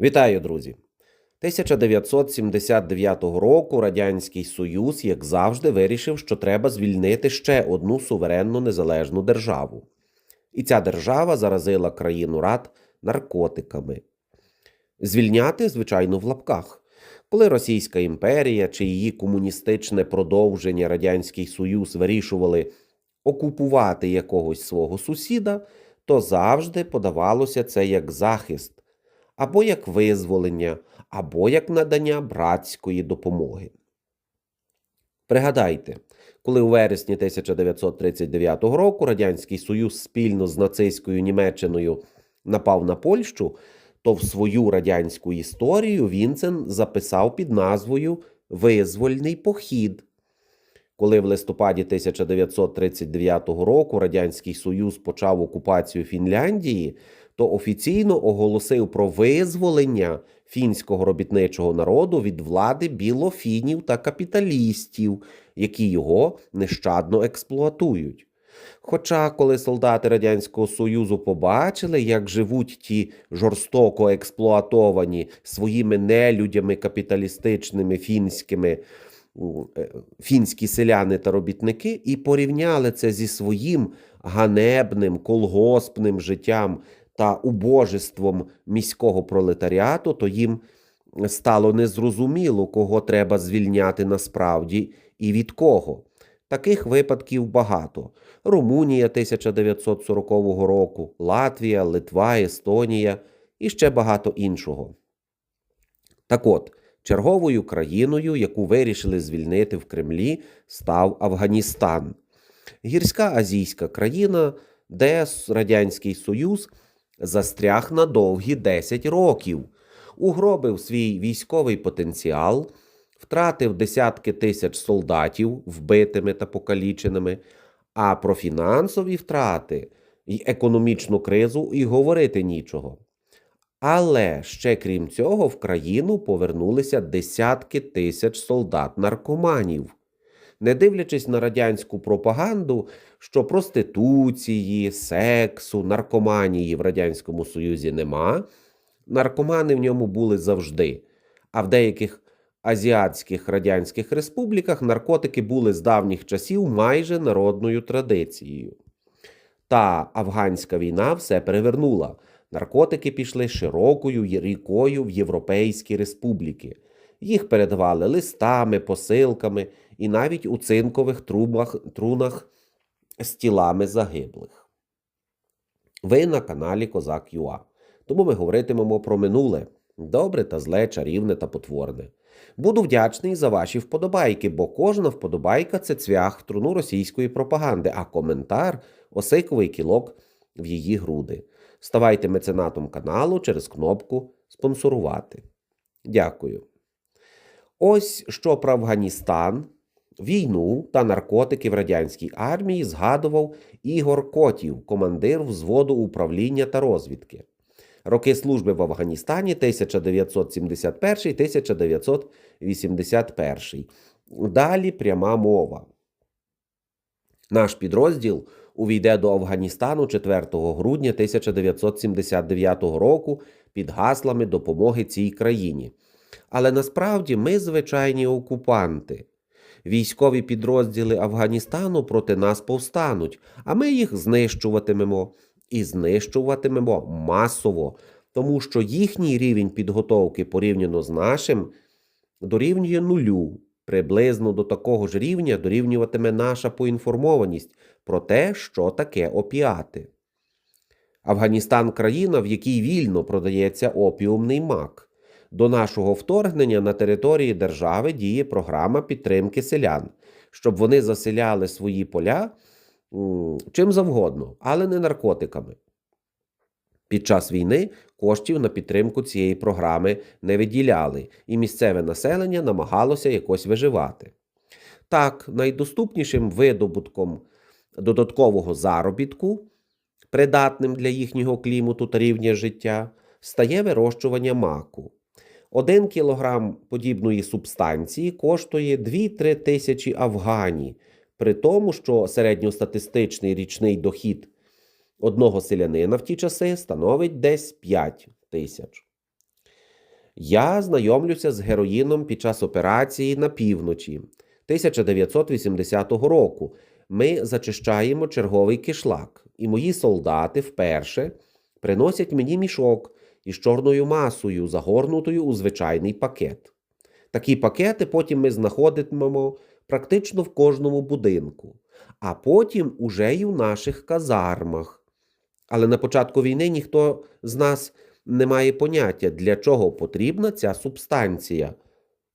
Вітаю, друзі! 1979 року Радянський Союз, як завжди, вирішив, що треба звільнити ще одну суверенну незалежну державу. І ця держава заразила країну рад наркотиками. Звільняти, звичайно, в лапках. Коли Російська імперія чи її комуністичне продовження Радянський Союз вирішували окупувати якогось свого сусіда, то завжди подавалося це як захист або як визволення, або як надання братської допомоги. Пригадайте, коли у вересні 1939 року Радянський Союз спільно з нацистською Німеччиною напав на Польщу, то в свою радянську історію Вінцен записав під назвою Визвольний похід. Коли в листопаді 1939 року Радянський Союз почав окупацію Фінляндії, то офіційно оголосив про визволення фінського робітничого народу від влади білофінів та капіталістів, які його нещадно експлуатують. Хоча, коли солдати Радянського Союзу побачили, як живуть ті жорстоко експлуатовані своїми нелюдями капіталістичними фінськими е, фінські селяни та робітники, і порівняли це зі своїм ганебним колгоспним життям та убожеством міського пролетаріату, то їм стало незрозуміло, кого треба звільняти насправді і від кого. Таких випадків багато: Румунія 1940 року, Латвія, Литва, Естонія і ще багато іншого. Так от, черговою країною, яку вирішили звільнити в Кремлі, став Афганістан. Гірська азійська країна, де Радянський Союз застряг на довгі 10 років, угробив свій військовий потенціал, втратив десятки тисяч солдатів вбитими та покаліченими, а про фінансові втрати і економічну кризу і говорити нічого. Але ще крім цього, в країну повернулися десятки тисяч солдат-наркоманів. Не дивлячись на радянську пропаганду, що проституції, сексу, наркоманії в Радянському Союзі нема, наркомани в ньому були завжди. А в деяких азіатських радянських республіках наркотики були з давніх часів майже народною традицією. Та афганська війна все перевернула. Наркотики пішли широкою рікою в Європейські республіки. Їх передавали листами, посилками і навіть у цинкових трубах, трунах з тілами загиблих. Ви на каналі Козак Юа. Тому ми говоритимемо про минуле добре та зле, чарівне та потворне. Буду вдячний за ваші вподобайки, бо кожна вподобайка це цвях в труну російської пропаганди, а коментар осиковий кілок в її груди. Ставайте меценатом каналу через кнопку спонсорувати. Дякую. Ось що про Афганістан, війну та наркотики в радянській армії згадував Ігор Котів, командир взводу управління та розвідки. Роки служби в Афганістані 1971-1981. Далі пряма мова. Наш підрозділ увійде до Афганістану 4 грудня 1979 року під гаслами допомоги цій країні. Але насправді ми звичайні окупанти. Військові підрозділи Афганістану проти нас повстануть, а ми їх знищуватимемо і знищуватимемо масово, тому що їхній рівень підготовки порівняно з нашим дорівнює нулю. Приблизно до такого ж рівня дорівнюватиме наша поінформованість про те, що таке опіати. Афганістан країна, в якій вільно продається опіумний мак. До нашого вторгнення на території держави діє програма підтримки селян, щоб вони заселяли свої поля чим завгодно, але не наркотиками. Під час війни коштів на підтримку цієї програми не виділяли, і місцеве населення намагалося якось виживати. Так, найдоступнішим видобутком додаткового заробітку, придатним для їхнього клімату та рівня життя, стає вирощування маку. Один кілограм подібної субстанції коштує 2-3 тисячі афгані, при тому, що середньостатистичний річний дохід одного селянина в ті часи становить десь 5 тисяч. Я знайомлюся з героїном під час операції на півночі 1980 року. Ми зачищаємо черговий кишлак, і мої солдати вперше приносять мені мішок із чорною масою, загорнутою у звичайний пакет. Такі пакети потім ми знаходитимемо практично в кожному будинку, а потім уже й у наших казармах. Але на початку війни ніхто з нас не має поняття, для чого потрібна ця субстанція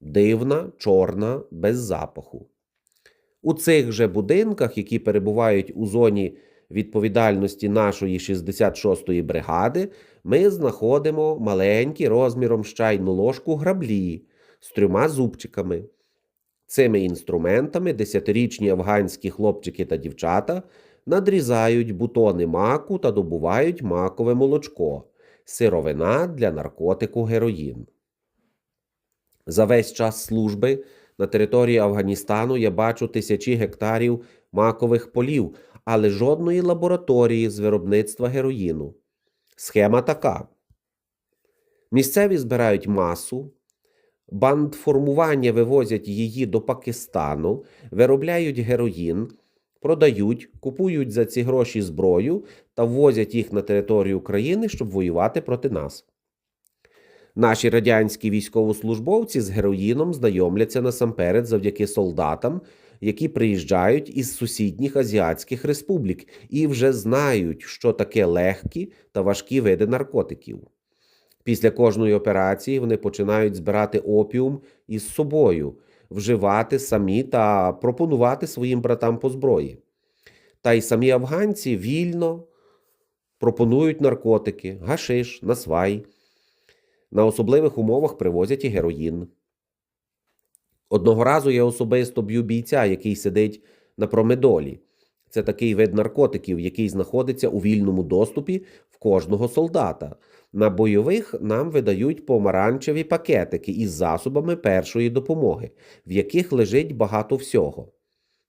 дивна, чорна, без запаху. У цих же будинках, які перебувають у зоні відповідальності нашої 66-ї бригади, ми знаходимо маленькі розміром з чайну ложку граблі з трьома зубчиками. Цими інструментами десятирічні афганські хлопчики та дівчата надрізають бутони маку та добувають макове молочко, сировина для наркотику героїн. За весь час служби на території Афганістану я бачу тисячі гектарів макових полів, але жодної лабораторії з виробництва героїну. Схема така: місцеві збирають масу, бандформування вивозять її до Пакистану, виробляють героїн, продають, купують за ці гроші зброю та ввозять їх на територію країни, щоб воювати проти нас. Наші радянські військовослужбовці з героїном знайомляться насамперед завдяки солдатам, які приїжджають із сусідніх азіатських республік і вже знають, що таке легкі та важкі види наркотиків. Після кожної операції вони починають збирати опіум із собою, вживати самі та пропонувати своїм братам по зброї. Та й самі афганці вільно пропонують наркотики, гашиш, насвай. На особливих умовах привозять і героїн. Одного разу я особисто б'ю бійця, який сидить на промедолі. Це такий вид наркотиків, який знаходиться у вільному доступі в кожного солдата. На бойових нам видають помаранчеві пакетики із засобами першої допомоги, в яких лежить багато всього.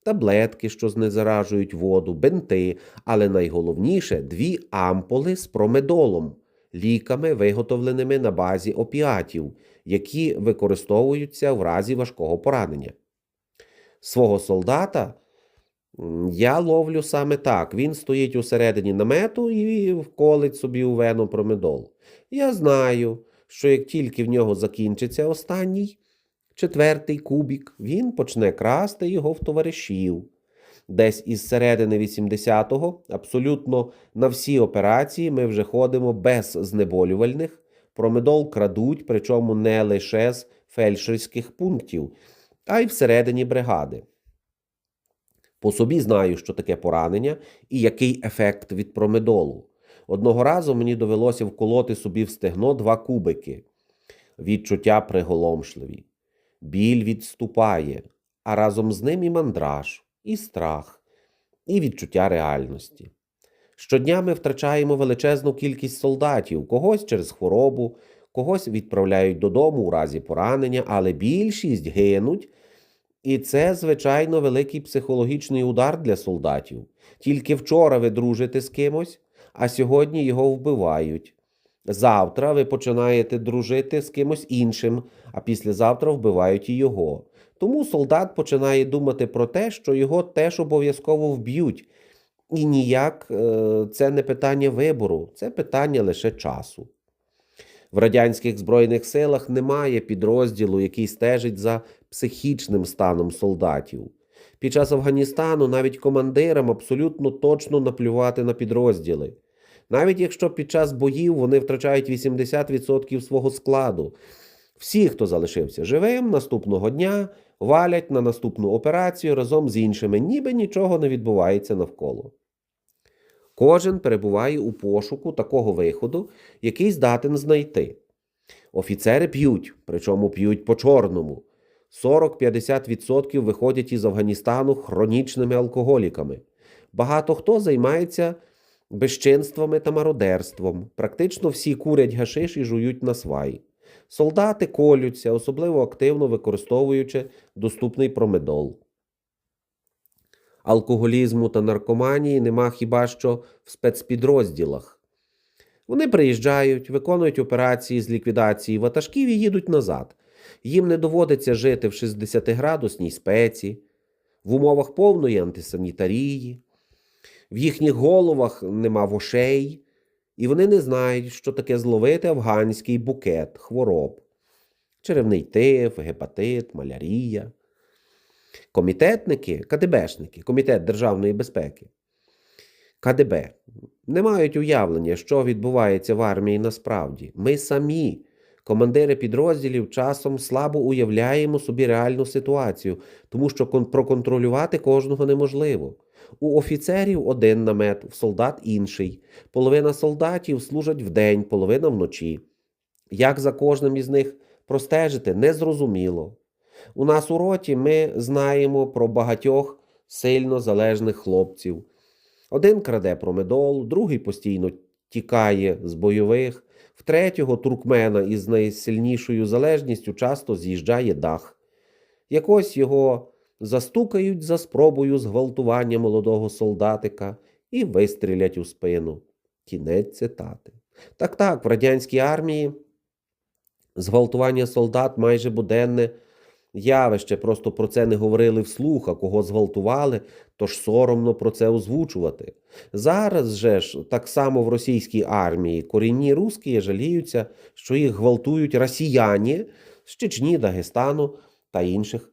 Таблетки, що знезаражують воду, бинти, але найголовніше дві ампули з промедолом, ліками, виготовленими на базі опіатів, які використовуються в разі важкого поранення. Свого солдата я ловлю саме так. Він стоїть усередині намету і вколить собі у вену промедол. Я знаю, що як тільки в нього закінчиться останній, четвертий кубік, він почне красти його в товаришів. Десь із середини 80-го абсолютно на всі операції ми вже ходимо без знеболювальних. Промедол крадуть, причому не лише з фельдшерських пунктів, а й всередині бригади. По собі знаю, що таке поранення і який ефект від промедолу. Одного разу мені довелося вколоти собі в стегно два кубики. Відчуття приголомшливі. Біль відступає, а разом з ним і мандраж, і страх, і відчуття реальності. Щодня ми втрачаємо величезну кількість солдатів, когось через хворобу, когось відправляють додому у разі поранення, але більшість гинуть. І це, звичайно, великий психологічний удар для солдатів. Тільки вчора ви дружите з кимось, а сьогодні його вбивають. Завтра ви починаєте дружити з кимось іншим, а післязавтра вбивають і його. Тому солдат починає думати про те, що його теж обов'язково вб'ють. І ніяк е, це не питання вибору, це питання лише часу. В радянських збройних силах немає підрозділу, який стежить за психічним станом солдатів. Під час Афганістану навіть командирам абсолютно точно наплювати на підрозділи. Навіть якщо під час боїв вони втрачають 80% свого складу. Всі, хто залишився живим, наступного дня валять на наступну операцію разом з іншими, ніби нічого не відбувається навколо. Кожен перебуває у пошуку такого виходу, який здатен знайти. Офіцери п'ють, причому п'ють по чорному. 40-50% виходять із Афганістану хронічними алкоголіками. Багато хто займається безчинствами та мародерством. Практично всі курять гашиш і жують на свай. Солдати колються, особливо активно використовуючи доступний промедол. Алкоголізму та наркоманії нема хіба що в спецпідрозділах. Вони приїжджають, виконують операції з ліквідації ватажків і їдуть назад. Їм не доводиться жити в 60-градусній спеці, в умовах повної антисанітарії, в їхніх головах нема вошей, і вони не знають, що таке зловити афганський букет хвороб, черевний тиф, гепатит, малярія. Комітетники, КДБшники, Комітет державної безпеки, КДБ, не мають уявлення, що відбувається в армії насправді. Ми самі, командири підрозділів, часом слабо уявляємо собі реальну ситуацію, тому що проконтролювати кожного неможливо. У офіцерів один намет, в солдат інший. Половина солдатів служать вдень, половина вночі. Як за кожним із них простежити, незрозуміло. У нас у роті ми знаємо про багатьох сильно залежних хлопців. Один краде промедол, другий постійно тікає з бойових, третього туркмена із найсильнішою залежністю часто з'їжджає дах. Якось його застукають за спробою зґвалтування молодого солдатика і вистрілять у спину. Кінець цитати. Так так, в радянській армії зґвалтування солдат майже буденне явище, просто про це не говорили вслух, а кого зґвалтували, тож соромно про це озвучувати. Зараз же ж так само в російській армії корінні русські жаліються, що їх гвалтують росіяни з Чечні, Дагестану та інших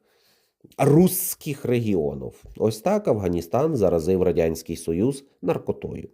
русських регіонів. Ось так Афганістан заразив Радянський Союз наркотою.